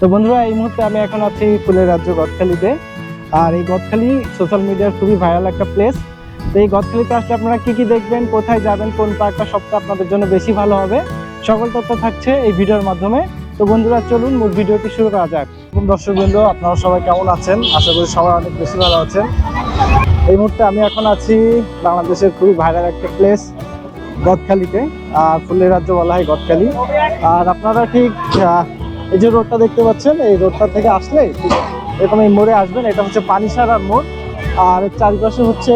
তো বন্ধুরা, এই মুহূর্তে আমি এখন আছি ফুলের রাজ্য গদখালিতে। আর এই গদখালি সোশ্যাল মিডিয়ার খুবই ভাইরাল একটা প্লেস তো এই গদখালিতে আসলে আপনারা কি কি দেখবেন, কোথায় যাবেন, কোন পার্কটা সবটা আপনাদের জন্য বেশি ভালো হবে, সকল তথ্য থাকছে এই ভিডিওর মাধ্যমে। তো বন্ধুরা, চলুন মূল ভিডিওটি শুরু করা যাক। দর্শক বৃন্দ আপনারা সবাই কেমন আছেন? আশা করি সবাই অনেক বেশি ভালো আছেন। এই মুহূর্তে আমি এখন আছি বাংলাদেশের খুবই ভাইরাল একটা প্লেস গদখালিতে। আর ফুলের রাজ্য বলা হয় গদখালি। আর আপনারা ঠিক এই যে রোডটা দেখতে পাচ্ছেন, এই রোডটা থেকে আসলে এরকম এই মোড়ে আসবেন। এটা হচ্ছে পানিসারার মোড়। আর চারিপাশে হচ্ছে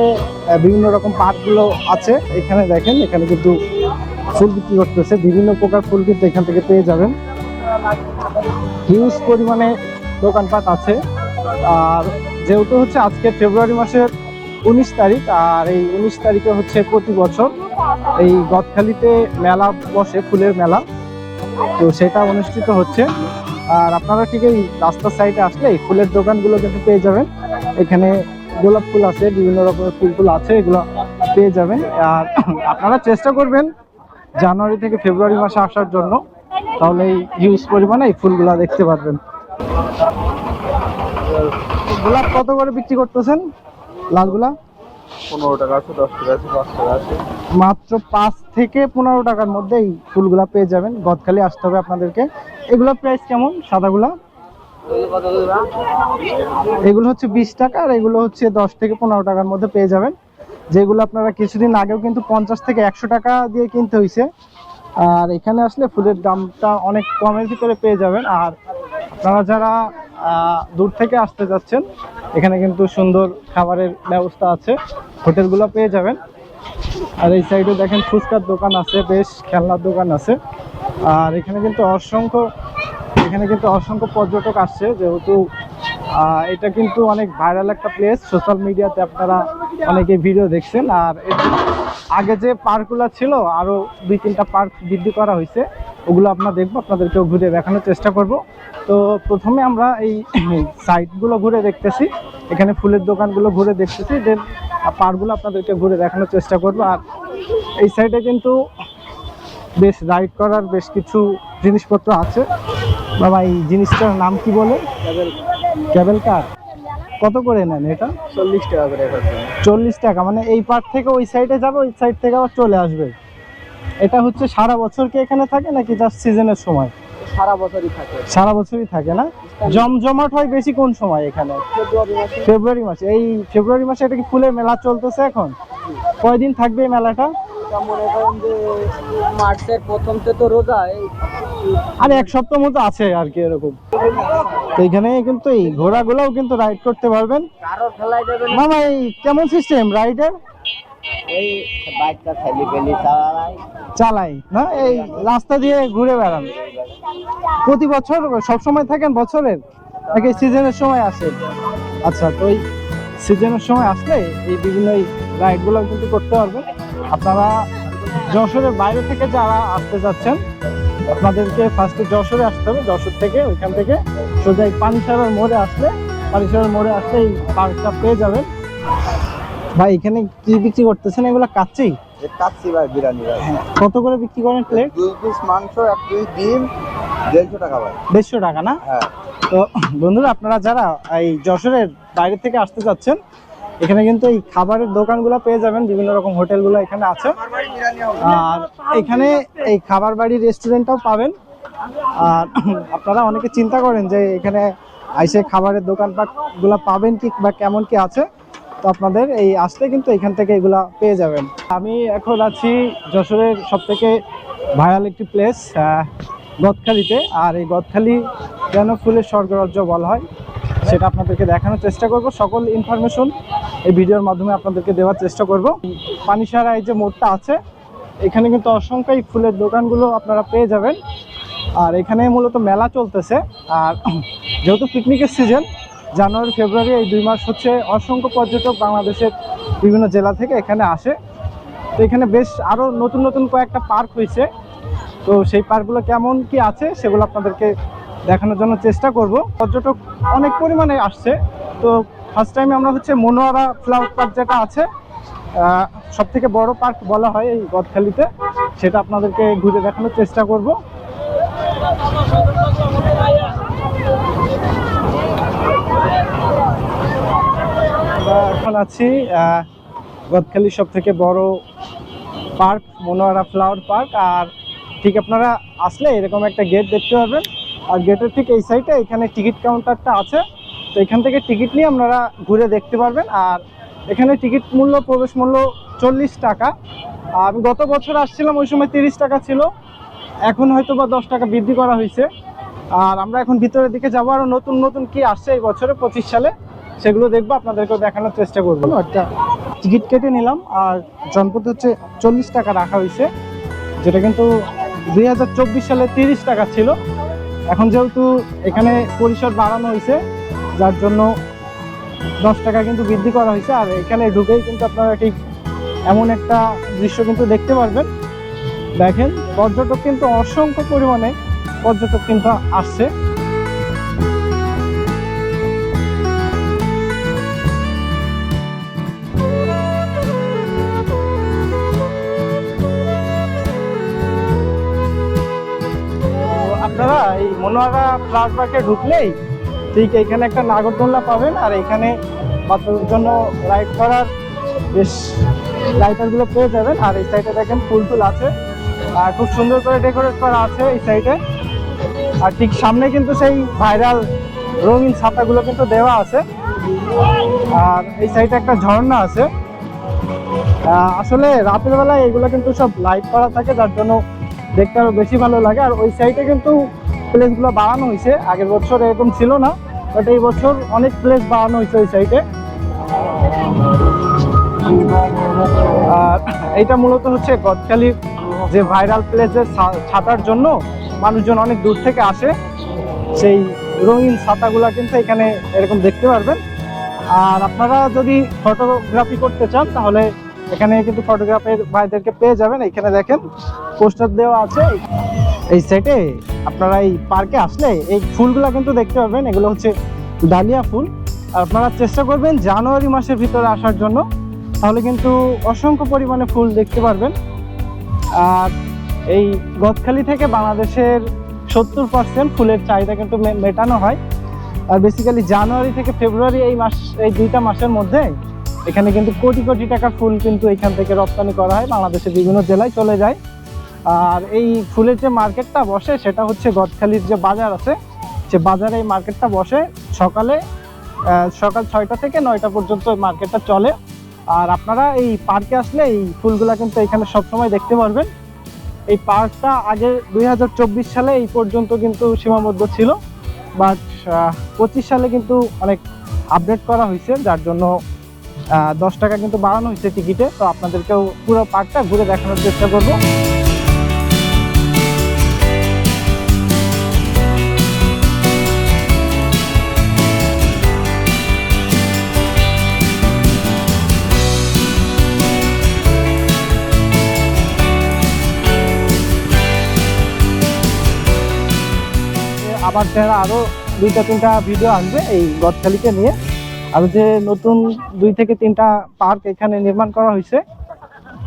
বিভিন্ন রকম পার্কগুলো আছে। এখানে দেখেন, এখানে কিন্তু ফুল বিক্রি করতেছে। বিভিন্ন প্রকার ফুল কিন্তু এখান থেকে পেয়ে যাবেন। হিউজ পরিমাণে দোকানপাট আছে। আর যেহেতু হচ্ছে আজকে ফেব্রুয়ারি মাসের উনিশ তারিখ, আর এই উনিশ তারিখে হচ্ছে প্রতি বছর এই গদখালিতে মেলা বসে, ফুলের মেলা। তো সেটা অনুষ্ঠিত হচ্ছে। আর আপনারা ঠিক এই রাস্তার সাইডে আসলে এই ফুলের দোকানগুলো কিন্তু পেয়ে যাবেন। এখানে গোলাপ ফুল আছে, বিভিন্ন রকমের ফুল ফুল আছে, এগুলো পেয়ে যাবেন। আর আপনারা চেষ্টা করবেন জানুয়ারি থেকে ফেব্রুয়ারি মাসে আসার জন্য। তাহলে এই হিউজ পরিমাণে এই ফুলগুলা দেখতে পারবেন। গোলাপ কত করে বিক্রি করতেছেন? লালগুলা? পনেরো টাকা আছে, দশ টাকা আছে, পাঁচ টাকা আছে। মাত্র পাঁচ থেকে পনেরো টাকার মধ্যে এই ফুলগুলা পেয়ে যাবেন। গদখালি আসতে হবে আপনাদেরকে। এগুলোর প্রাইস কেমন? সাদাগুলা? এগুলো হচ্ছে বিশ টাকা আর এগুলো হচ্ছে দশ থেকে পনেরো টাকার মধ্যে পেয়ে যাবেন। যেগুলো আপনারা কিছুদিন আগেও কিন্তু পঞ্চাশ থেকে একশো টাকা দিয়ে কিনতে হয়েছে আর এখানে আসলে ফুলের দামটা অনেক কমের ভিতরে পেয়ে যাবেন। আর আপনারা যারা দূর থেকে আসতে যাচ্ছেন, এখানে কিন্তু সুন্দর খাবারের ব্যবস্থা আছে। হোটেলগুলো পেয়ে যাবেন। আর এই সাইডে দেখেন ফুচকার দোকান আছে, বেশ খেলনার দোকান আছে। আর এখানে কিন্তু অসংখ্য, এখানে কিন্তু অসংখ্য পর্যটক আসছে, যেহেতু এটা কিন্তু অনেক ভাইরাল একটা প্লেস সোশ্যাল মিডিয়াতে আপনারা অনেকে ভিডিও দেখছেন। আর আগে যে পার্কগুলো ছিল আরও দুই তিনটা পার্ক বৃদ্ধি করা হয়েছে। ওগুলো আপনারা দেখব আপনাদেরকেও ঘুরে দেখানোর চেষ্টা করব। তো প্রথমে আমরা এই সাইটগুলো ঘুরে দেখতেছি এখানে ফুলের দোকানগুলো ঘুরে দেখতেছি দেন পার্কগুলো আপনাদেরকে ঘুরে দেখানোর চেষ্টা করব। আর এই সাইডে কিন্তু বেশ রাইড করার বেশ কিছু জিনিসপত্র আছে। বাবা এই জিনিসটার নাম কি বলে? ক্যাবেল কার কত করে নেন এটা? চল্লিশ টাকা করে চল্লিশ টাকা মানে এই পার্ট থেকে ওই সাইডে যাবে ওই সাইড থেকে আবার চলে আসবে। এটা হচ্ছে সারা বছর কি এখানে থাকে নাকি জাস্ট সিজনের সময়? সারা বছরই থাকে। সারা বছরই থাকে না? জমজমাট হয় বেশি কোন সময় এখানে? ফেব্রুয়ারি মাসে। ফেব্রুয়ারি মাসে। এই ফেব্রুয়ারি মাসে এটা কি ফুলের মেলা চলতেছে এখন? কয়দিন থাকবে এই মেলাটা? মনে করেন যে মার্চের প্রথমতে তো রোজা আর এক সপ্তাহ মতো আছে আর কি এরকম। তো এখানে কিন্তু এই ঘোড়াগুলোও কিন্তু রাইড করতে পারবেন। মামা এই কেমন সিস্টেম রাইডের এই বাইকটা ফেলি ফেলি চালাই। চালাই না? এই রাস্তা দিয়ে ঘুরে বেড়ান। প্রতি বছর সব সময় থাকেন বছরের? নাকি সিজনের সময় আসে? আচ্ছা তো এই সিজনের সময় আসলে এই বিভিন্ন রাইডগুলো কিন্তু করতে পারবেন। আপনারা যশোরের বাইরে থেকে যারা আসতে যাচ্ছেন আপনাদেরকে ফার্স্টে যশোরে আসতে হবে। যশোর থেকে ওইখান থেকে সোজা এই পানিসারার মোড়ে আসলে পানিসারার মোড়ে আসলে এই পার্কটা পেয়ে যাবেন। ভাই এখানে কি বিক্রি করতেছেন? এগুলো কাচ্চি? কাচ্ছি ভাই বিরিয়ানি ভাই। কত করে বিক্রি করেন প্লেট দুই পিস মাংস এক পিস ডিম দেড়শো টাকা ভাই। দেড়শো টাকা না? হ্যাঁ। তো বন্ধুরা আপনারা যারা এই যশোরের বাইরে থেকে আসতে যাচ্ছেন এখানে কিন্তু এই খাবারের দোকানগুলো পেয়ে যাবেন। বিভিন্ন রকম হোটেলগুলো এখানে আছে। আর এখানে এই খাবার বাড়ি রেস্টুরেন্টটাও পাবেন। আর আপনারা অনেকে চিন্তা করেন যে এখানে আইসে খাবারের দোকানপাটগুলো পাবেন কি বা কেমন কি আছে। তো আপনাদের এই আসলে কিন্তু এখান থেকে এগুলা পেয়ে যাবেন। আমি এখন আছি যশোরের সব থেকে ভাইরাল একটি প্লেস গদখালিতে। আর এই গদখালি কেন ফুলের স্বর্গরাজ্য বলা হয়, সেটা আপনাদেরকে দেখানোর চেষ্টা করব। সকল ইনফরমেশন এই ভিডিওর মাধ্যমে আপনাদেরকে দেওয়ার চেষ্টা করব। পানিসারা এই যে মোড়টা আছে, এখানে কিন্তু অসংখ্যই ফুলের দোকানগুলো আপনারা পেয়ে যাবেন। আর এখানে মূলত মেলা চলতেছে। আর যেহেতু পিকনিকের সিজন জানুয়ারি, ফেব্রুয়ারি এই দুই মাস হচ্ছে অসংখ্য পর্যটক বাংলাদেশের বিভিন্ন জেলা থেকে এখানে আসে। তো এখানে বেশ আরও নতুন নতুন কয়েকটা পার্ক হয়েছে। তো সেই পার্কগুলো কেমন কি আছে সেগুলো আপনাদেরকে দেখানোর জন্য চেষ্টা করব। পর্যটক অনেক পরিমাণে আসছে। তো ফার্স্ট টাইমে আমরা হচ্ছে মনোয়ারা ফ্লাওয়ার পার্ক যেটা আছে সব থেকে বড় পার্ক বলা হয় এই গদখালিতে। সেটা আপনাদেরকে ঘুরে দেখানোর চেষ্টা করব। এখন আছি আহ, গদখালির সব থেকে বড় পার্ক মনোয়ারা ফ্লাওয়ার পার্ক। আর ঠিক আপনারা আসলে এরকম একটা গেট দেখতে পারবেন। আর গেটের ঠিক এই সাইডে এখানে টিকিট কাউন্টারটা আছে। তো এখান থেকে টিকিট নিয়ে আপনারা ঘুরে দেখতে পারবেন। আর এখানে টিকিট মূল্য প্রবেশ মূল্য চল্লিশ টাকা। আমি গত বছর আসছিলাম ওই সময় তিরিশ টাকা ছিল। এখন হয়তো বা দশ টাকা বৃদ্ধি করা হয়েছে। আর আমরা এখন ভিতরের দিকে যাব। আরও নতুন নতুন কি আসছে এই বছরে পঁচিশ সালে? সেগুলো দেখব, আপনাদেরকেও দেখানোর চেষ্টা করব। একটা টিকিট কেটে নিলাম, আর জনপদ হচ্ছে চল্লিশ টাকা রাখা হয়েছে, যেটা কিন্তু দুই হাজার চব্বিশ সালে তিরিশ টাকা ছিল। এখন যেহেতু এখানে পরিসর বাড়ানো হয়েছে, যার জন্য দশ টাকা কিন্তু বৃদ্ধি করা হয়েছে, আর এখানে ঢুকেই কিন্তু আপনারা ঠিক এমন একটা দৃশ্য কিন্তু দেখতে পারবেন। দেখেন, পর্যটক কিন্তু অসংখ্য পরিমাণে পর্যটক কিন্তু আসছে। আপনারা এই পার্কে ঢুকলেই ঠিক এখানে একটা নাগরদোল্লা পাবেন আর এখানে বাচ্চাদের জন্য রাইড করার বেশ রাইডারগুলো পেয়ে যাবেন। আর এই সাইডে দেখেন ফুল টুল আছে। আর খুব সুন্দর করে ডেকোরেট করা আছে এই সাইডে। আর ঠিক সামনে কিন্তু সেই ভাইরাল রঙিন ছাতাগুলো কিন্তু দেওয়া আছে। আর এই সাইডে একটা ঝর্ণা আছে। আসলে রাতের বেলায় এগুলো কিন্তু সব লাইট করা থাকে, যার জন্য দেখতে আরও বেশি ভালো লাগে। আর ওই সাইডে কিন্তু প্লেসগুলো বাড়ানো হয়েছে। আগের বছর এরকম ছিল না বাট এই বছর অনেক প্লেস বাড়ানো হয়েছে ওই সাইডে আর এইটা মূলত হচ্ছে গদখালির যে ভাইরাল প্লেসের ছাতার জন্য মানুষজন অনেক দূর থেকে আসে। সেই রঙিন ছাতাগুলা কিন্তু এখানে এরকম দেখতে পারবেন। আর আপনারা যদি ফটোগ্রাফি করতে চান, তাহলে এখানে কিন্তু ফটোগ্রাফের ভাইদেরকে পেয়ে যাবেন। এখানে দেখেন পোস্টার দেওয়া আছে এই সেটে আপনারা এই পার্কে আসলে এই ফুলগুলো কিন্তু দেখতে পাবেন এগুলো হচ্ছে ডালিয়া ফুল। আপনারা চেষ্টা করবেন জানুয়ারি মাসের ভিতরে আসার জন্য। তাহলে কিন্তু অসংখ্য পরিমাণে ফুল দেখতে পারবেন। আর এই গদখালি থেকে বাংলাদেশের সত্তর পার্সেন্ট ফুলের চাহিদা কিন্তু মেটানো হয়। আর বেসিক্যালি জানুয়ারি থেকে ফেব্রুয়ারি এই মাস, এই দুইটা মাসের মধ্যে এখানে কিন্তু কোটি কোটি টাকার ফুল কিন্তু এখান থেকে রপ্তানি করা হয়। বাংলাদেশের বিভিন্ন জেলায় চলে যায়। আর এই ফুলের যে মার্কেটটা বসে, সেটা হচ্ছে গদখালির যে বাজার আছে সে বাজারে এই মার্কেটটা বসে। সকালে সকাল ছয়টা থেকে নয়টা পর্যন্ত মার্কেটটা চলে। আর আপনারা এই পার্কে আসলে এই ফুলগুলা কিন্তু এখানে সবসময় দেখতে পারবেন। এই পার্কটা আগে দুই হাজার চব্বিশ সালে এই পর্যন্ত কিন্তু সীমাবদ্ধ ছিল। বাট পঁচিশ সালে কিন্তু অনেক আপডেট করা হয়েছে, যার জন্য দশ টাকা কিন্তু বাড়ানো হয়েছে টিকিটে। তো আপনাদেরকেও পুরো পার্কটা ঘুরে দেখানোর চেষ্টা করব। আবার যারা আরও দুইটা, তিনটা ভিডিও আসবে এই গদখালিকে নিয়ে। আর যে নতুন দুই থেকে তিনটা পার্ক এখানে নির্মাণ করা হয়েছে,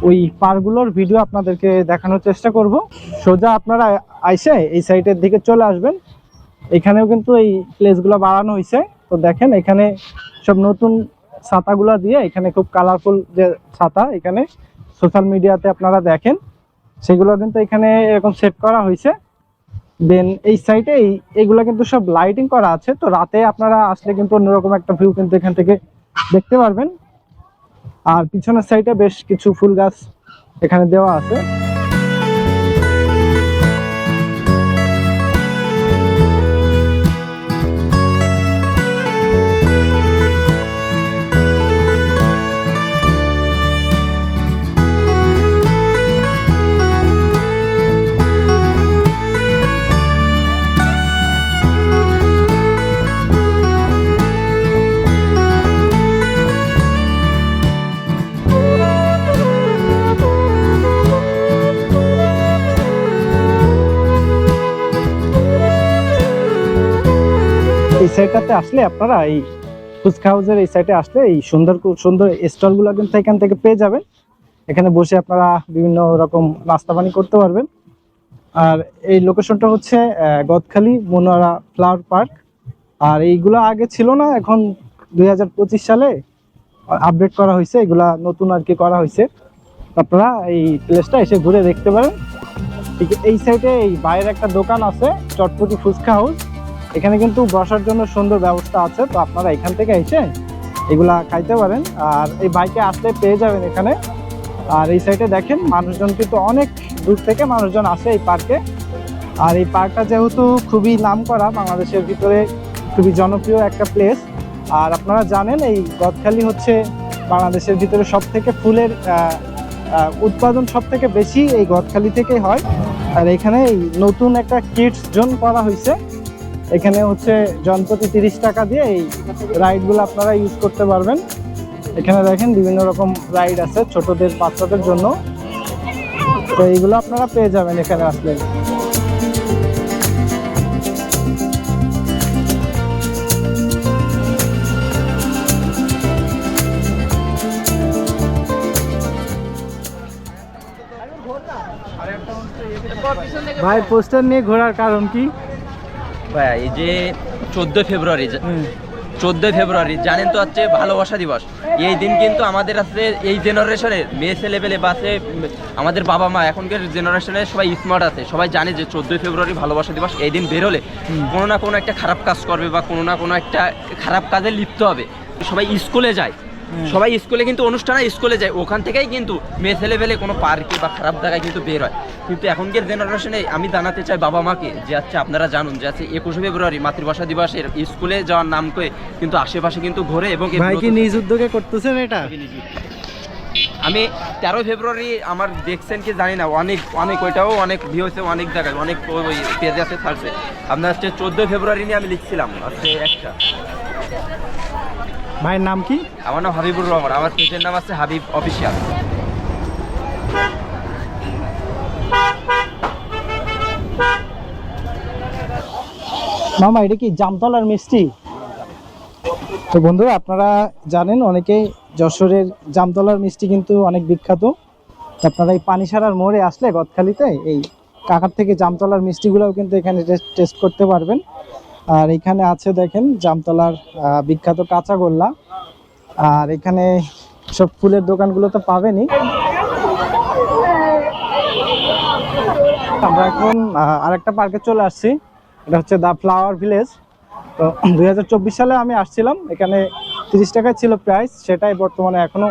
ওই পার্কগুলোর ভিডিও আপনাদেরকে দেখানোর চেষ্টা করব। সোজা আপনারা আইসে এই সাইডের দিকে চলে আসবেন। এখানেও কিন্তু এই প্লেসগুলো বাড়ানো হয়েছে। তো দেখেন, এখানে সব নতুন ছাতাগুলো দিয়ে এখানে খুব কালারফুল যে ছাতা এখানে সোশ্যাল মিডিয়াতে আপনারা দেখেন। সেগুলো কিন্তু এখানে এরকম সেট করা হয়েছে। দেন এই সাইডে এই, এগুলো কিন্তু সব লাইটিং করা আছে। তো রাতে আপনারা আসলে কিন্তু অন্যরকম একটা ভিউ কিন্তু এখান থেকে দেখতে পারবেন। আর পিছনের সাইডে বেশ কিছু ফুল গাছ এখানে দেওয়া আছে। সাইডটাতে আসলে আপনারা এই ফুচকা হাউসের এই সাইডে আসলে এই সুন্দর সুন্দর স্টলগুলো কিন্তু এখান থেকে পেয়ে যাবেন। এখানে বসে আপনারা বিভিন্ন রকম নাস্তা পানি করতে পারবেন। আর এই লোকেশনটা হচ্ছে গদখালি মনোয়ারা ফ্লাওয়ার পার্ক আর এইগুলো আগে ছিল না, এখন দুই হাজার পঁচিশ সালে আপডেট করা হয়েছে। এগুলা নতুন আর কি করা হয়েছে। আপনারা এই প্লেসটা এসে ঘুরে দেখতে পারেন। ঠিক এই সাইডে এই বাইরের একটা দোকান আছে, চটপটি ফুচকা হাউস এখানে কিন্তু বসার জন্য সুন্দর ব্যবস্থা আছে, তো আপনারা এখান থেকে এসে এগুলা খাইতে পারেন। আর এই বাইকে আসলে পেয়ে যাবেন এখানে। আর এই সাইডে দেখেন, মানুষজন কিন্তু অনেক দূর থেকে মানুষজন আসে এই পার্কে আর এই পার্কটা যেহেতু খুবই নামকরা, বাংলাদেশের ভিতরে খুবই জনপ্রিয় একটা প্লেস আর আপনারা জানেন, এই গদখালি হচ্ছে বাংলাদেশের ভিতরে সব থেকে ফুলের উৎপাদন সব থেকে বেশি এই গদখালি থেকেই হয়। আর এখানে এই নতুন একটা কিডস জোন করা হয়েছে এখানে হচ্ছে জনপ্রতি তিরিশ টাকা দিয়ে এই রাইডগুলো আপনারা ইউজ করতে পারবেন। এখানে দেখেন বিভিন্ন রকম রাইড আছে ছোটদের বাচ্চাদের জন্য। তো এইগুলো আপনারা পেয়ে যাবেন এখানে আসলে। ভাই পোস্টার নিয়ে ঘোরার কারণ কি? ভাই এই যে চোদ্দ ফেব্রুয়ারি চোদ্দই ফেব্রুয়ারি জানেন তো হচ্ছে ভালোবাসা দিবস। এই দিন কিন্তু আমাদের আছে এই জেনারেশনের মেয়ে ছেলে পেলে বা আছে আমাদের বাবা মা এখনকার জেনারেশনে সবাই স্মার্ট আছে। সবাই জানে যে চোদ্দই ফেব্রুয়ারি ভালোবাসা দিবস এই দিন বেরোলে কোনো না কোনো একটা খারাপ কাজ করবে বা কোনো না কোনো একটা খারাপ কাজে লিপ্ত হবে। সবাই স্কুলে যায়। সবাই স্কুলে কিন্তু অনুষ্ঠানে স্কুলে যায়। ওখান থেকেই কিন্তু মেয়ে ছেলে পেলে কোনো পার্কে বা খারাপ জায়গায় কিন্তু বের হয়। কিন্তু এখনকার জেনারেশনে আমি জানাতে চাই বাবা মাকে যে আচ্ছা আপনারা জানুন যে আছে একুশে ফেব্রুয়ারি মাতৃভাষা দিবসের স্কুলে যাওয়ার নাম করে কিন্তু আশেপাশে কিন্তু ঘোরে এবং এই ভাই কি নিজ উদ্যোগে করতেছেন এটা? আমি তেরো ফেব্রুয়ারি আমার দেখছেন কি জানি না অনেক অনেক ওইটাও অনেক ভিউ হয়েছে অনেক জায়গায় অনেক পেজে আছে ছাড়ছে আপনার হচ্ছে চোদ্দোই ফেব্রুয়ারি নিয়ে আমি লিখছিলাম আজকে একটা। ভাইয়ের নাম কি? আমার নাম হাবিবুর রহমান। আমার পেজের নাম আছে হাবিব অফিসিয়াল। মামা এটা কি জামতলার মিষ্টি? তো বন্ধুরা আপনারা জানেন অনেকেই যশোরের জামতলার মিষ্টি কিন্তু অনেক বিখ্যাত। আপনারা এই পানিসারার মোড়ে আসলে গদখালিতে এই কাকার থেকে জামতলার মিষ্টিগুলোও কিন্তু এখানে টেস্ট করতে পারবেন। আর এখানে আছে দেখেন জামতলার বিখ্যাত কাঁচা গোল্লা। আর এখানে সব ফুলের দোকানগুলো তো পাবেনই। আমরা এখন আরেকটা পার্কে চলে আসছি। এটা হচ্ছে দা ফ্লাওয়ার ভিলেজ। তো দুই হাজার চব্বিশ সালে আমি আসছিলাম। এখানে তিরিশ টাকায় ছিল প্রাইস। সেটাই বর্তমানে এখনও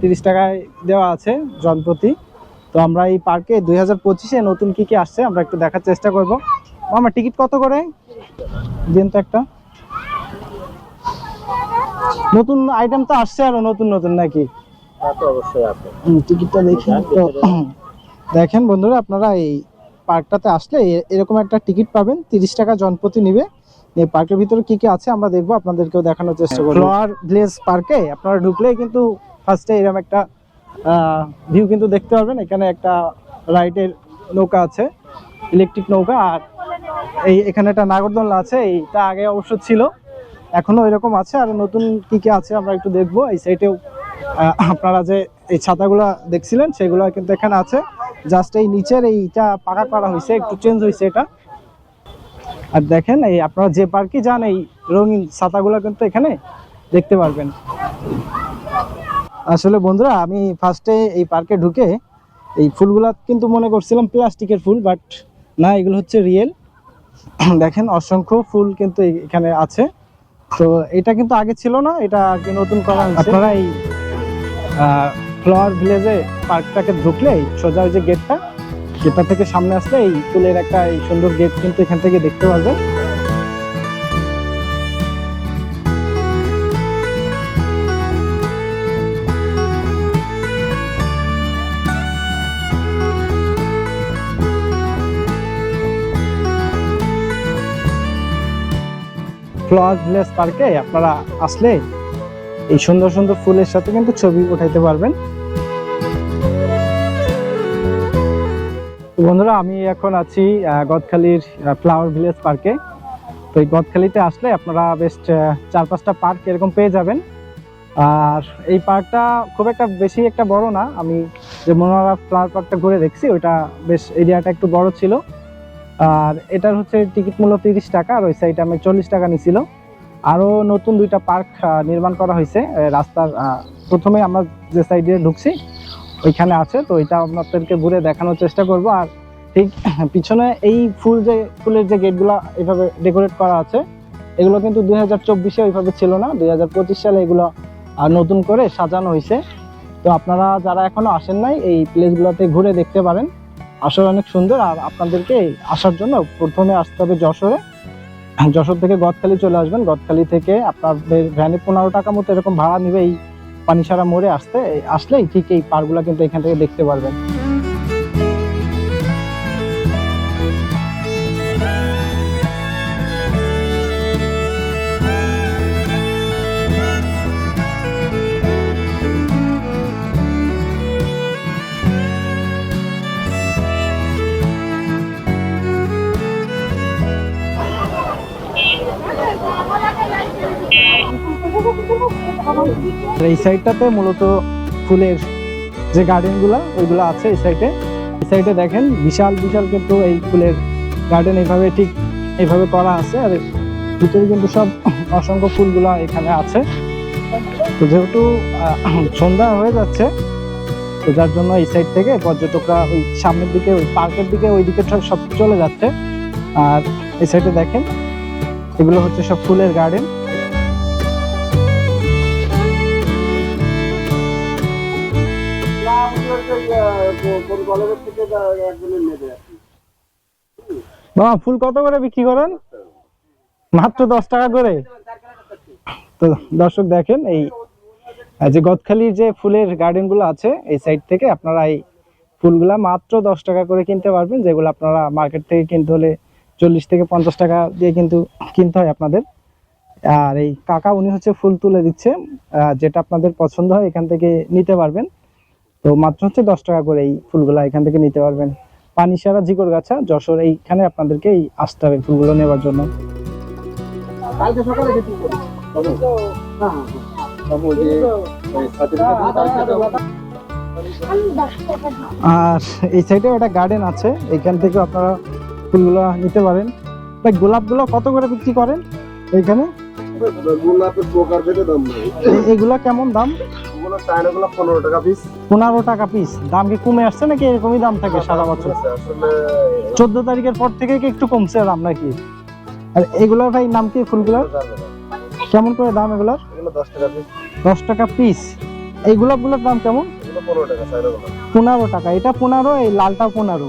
তিরিশ টাকায় দেওয়া আছে জনপ্রতি। তো আমরা এই পার্কে দুই হাজার পঁচিশে নতুন কি কি আসছে আমরা একটু দেখার চেষ্টা করব। আমার টিকিট কত করে? দিন তো একটা। নতুন আইটেম তো আসছে আরও নতুন নতুন নাকি? টিকিটটা দেখি। দেখেন বন্ধুরা আপনারা এই পার্কটাতে আসলে এরকম একটা টিকিট পাবেন। তিরিশ টাকা জনপ্রতি নিবে। এই পার্কের ভিতরে কি কি আছে আমরা দেখব আপনাদেরকেও দেখানোর চেষ্টা করব। ফ্লোয়ার ভিলেজ পার্কে আপনারা ঢুকলেই কিন্তু ফার্স্টে এরকম একটা ভিউ কিন্তু দেখতে পারবেন। এখানে একটা রাইডের নৌকা আছে ইলেকট্রিক নৌকা। আর এই এখানে একটা নাগরদোলনা আছে, এইটা আগে অবশ্য ছিল, এখনও এরকম আছে, আর নতুন কি কি আছে আমরা একটু দেখব। এই সাইডেও আপনারা যে এই ছাতাগুলা দেখছিলেন, সেগুলো কিন্তু এখানে আছে। জাস্ট এই নিচের এইটা পাকা করা হয়েছে, একটু চেঞ্জ হয়েছে এটা। আর দেখেন, এই আপনারা যে পার্কে যান, এই রঙিন ছাতাগুলো কিন্তু এখানে দেখতে পারবেন। আসলে বন্ধুরা, আমি ফার্স্টে এই পার্কে ঢুকে এই ফুলগুলা কিন্তু মনে করছিলাম প্লাস্টিকের ফুল বাট না, এগুলো হচ্ছে রিয়েল দেখেন অসংখ্য ফুল কিন্তু এখানে আছে। তো এটা কিন্তু আগে ছিল না, এটা নতুন করা আপনারা এই ফ্লাওয়ার ভিলেজে পার্কটাকে ঢুকলে সোজা ওই যে গেটটা গেটটা থেকে সামনে আসলে এই ফুলের একটা এই সুন্দর গেট কিন্তু এখান থেকে দেখতে পারবেন। ফ্লাওয়ার ভিলেজ পার্কে আপনারা আসলে এই সুন্দর সুন্দর ফুলের সাথে কিন্তু ছবি উঠাইতে পারবেন। বন্ধুরা, আমি এখন আছি গদখালির ফ্লাওয়ার ভিলেজ পার্কে তো এই গদখালিতে আসলে আপনারা বেশ চার পাঁচটা পার্ক এরকম পেয়ে যাবেন। আর এই পার্কটা খুব একটা বেশি একটা বড় না। আমি যে মনোরা ফ্লাওয়ার পার্কটা ঘুরে দেখছি, ওইটা বেশ এরিয়াটা একটু বড় ছিল। আর এটার হচ্ছে টিকিট মূল্য তিরিশ টাকা, আর ওই সাইডে আমি চল্লিশ টাকা নিছিল। আরও নতুন দুইটা পার্ক নির্মাণ করা হয়েছে রাস্তার প্রথমে আমরা যে সাইডে ঢুকছি, ওইখানে আছে, তো এটা আপনাদেরকে ঘুরে দেখানোর চেষ্টা করব। আর ঠিক পিছনে এই ফুল যে, ফুলের যে গেটগুলো এভাবে ডেকোরেট করা আছে, এগুলো কিন্তু দুই হাজার চব্বিশে ওইভাবে ছিল না, দুই হাজার পঁচিশ সালে এগুলো নতুন করে সাজানো হয়েছে। তো আপনারা যারা এখনও আসেন নাই, এই প্লেসগুলোতে ঘুরে দেখতে পারেন। আসলে অনেক সুন্দর, আর আপনাদেরকে আসার জন্য প্রথমে আসতে হবে যশোরে। যশোর থেকে গদখালি চলে আসবেন। গদখালি থেকে আপনাদের ভ্যানে পনেরো টাকা মতো এরকম ভাড়া নেবে এই পানিসারা মোড়ে আসতে। আসলেই ঠিক এই পার্কগুলো কিন্তু এখান থেকে দেখতে পারবেন। এই সাইডটাতে মূলত ফুলের যে গার্ডেনগুলো, ওইগুলো আছে এই সাইডে। এই সাইডে দেখেন বিশাল বিশাল কিন্তু এই ফুলের গার্ডেন এইভাবে ঠিক এইভাবে করা আছে। আর ভিতরে কিন্তু সব অসংখ্য ফুলগুলো এখানে আছে। তো যেহেতু সন্ধ্যা হয়ে যাচ্ছে, তো যার জন্য এই সাইড থেকে পর্যটকরা ওই সামনের দিকে, ওই পার্কের দিকে ওই দিকে সব- চলে যাচ্ছে। আর এই সাইডে দেখেন, এগুলো হচ্ছে সব ফুলের গার্ডেন। বাবা, ফুল কত করে বিক্রি করেন? মাত্র দশ টাকা করে? তো দর্শক দেখেন, এই যে গদখালির যে ফুলের গার্ডেনগুলো আছে, এই সাইড থেকে আপনারা এই ফুলগুলা মাত্র দশ টাকা করে কিনতে পারবেন, যেগুলো আপনারা মার্কেট থেকে কিনতে হলে চল্লিশ থেকে পঞ্চাশ টাকা দিয়ে কিন্তু কিনতে হয় আপনাদের। আর এই কাকা, উনি হচ্ছে ফুল তুলে দিচ্ছে যেটা আপনাদের পছন্দ হয়, এখান থেকে নিতে পারবেন। তো মাত্র হচ্ছে দশ টাকা করে এই ফুলগুলা এখান থেকে নিতে পারবেন। পানিসারা জিকর গাছা যশোর এইখানে আপনাদেরকে এই আসতে হবে ফুলগুলো নেওয়ার জন্য। কালকে সকালে আর এই সাইডে একটা গার্ডেন আছে এখান থেকে আপনারা ফুলগুলো নিতে পারেন। ভাই গোলাপগুলো কত করে বিক্রি করেন এইখানে? গোলাপের প্রকার এগুলা কেমন দাম? ওগুলো চায়নাগুলো পনেরো টাকা পিস পনেরো টাকা পিস দাম কি কমে আসছে নাকি এরকমই দাম থাকে সারা বছর? চোদ্দ তারিখের পর থেকে কি একটু কমছে দাম নাকি? আর এগুলোর ভাই নাম কি ফুলগুলোর? কেমন করে দাম এগুলোর? দশ টাকা পিস দশ টাকা পিস এই গোলাপগুলোর দাম কেমন? পনেরো টাকা এটা পনেরো এই লালটা পনেরো।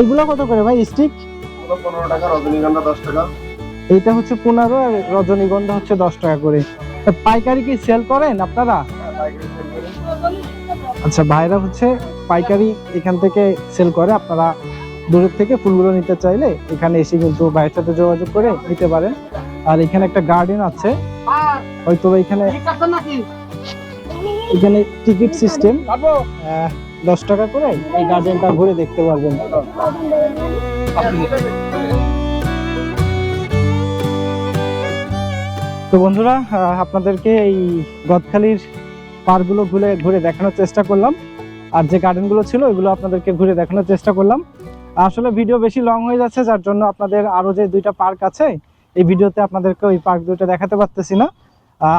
এগুলো কত করে ভাই স্টিক পনেরো টাকা রজনীগন্ধা দশ টাকা। এইটা হচ্ছে পনেরো আর রজনীগন্ধা হচ্ছে দশ টাকা করে। পাইকারি কি সেল করেন আপনারা। আচ্ছা ভাইরা হচ্ছে পাইকারি এখান থেকে সেল করে, আপনারা দূরের থেকে ফুলগুলো নিতে চাইলে এখানে এসে কিন্তু ভাইয়ের সাথে যোগাযোগ করে নিতে পারেন। আর এখানে একটা গার্ডেন আছে। হয়তো এখানে এখানে টিকিট সিস্টেম দশ টাকা করে এই গার্ডেনটা ঘুরে দেখতে পারবেন। তো বন্ধুরা আপনাদেরকে এই গদখালির পার্কগুলো ঘুরে ঘুরে দেখানোর চেষ্টা করলাম। আর যে গার্ডেনগুলো ছিল, ওইগুলো আপনাদেরকে ঘুরে দেখানোর চেষ্টা করলাম। আসলে ভিডিও বেশি লং হয়ে যাচ্ছে, যার জন্য আপনাদের আরও যে দুইটা পার্ক আছে, এই ভিডিওতে আপনাদেরকে ওই পার্ক দুইটা দেখাতে পারতেছি না।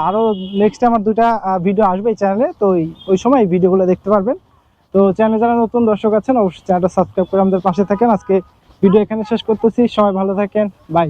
আরও নেক্সট আমার দুটা ভিডিও আসবে এই চ্যানেলে তো ওই- ওই সময় এই ভিডিওগুলো দেখতে পারবেন। তো চ্যানেলে যারা নতুন দর্শক আছেন, অবশ্যই চ্যানেলটা সাবস্ক্রাইব করে আমাদের পাশে থাকেন। আজকে ভিডিও এখানে শেষ করতেছি, সবাই ভালো থাকেন বাই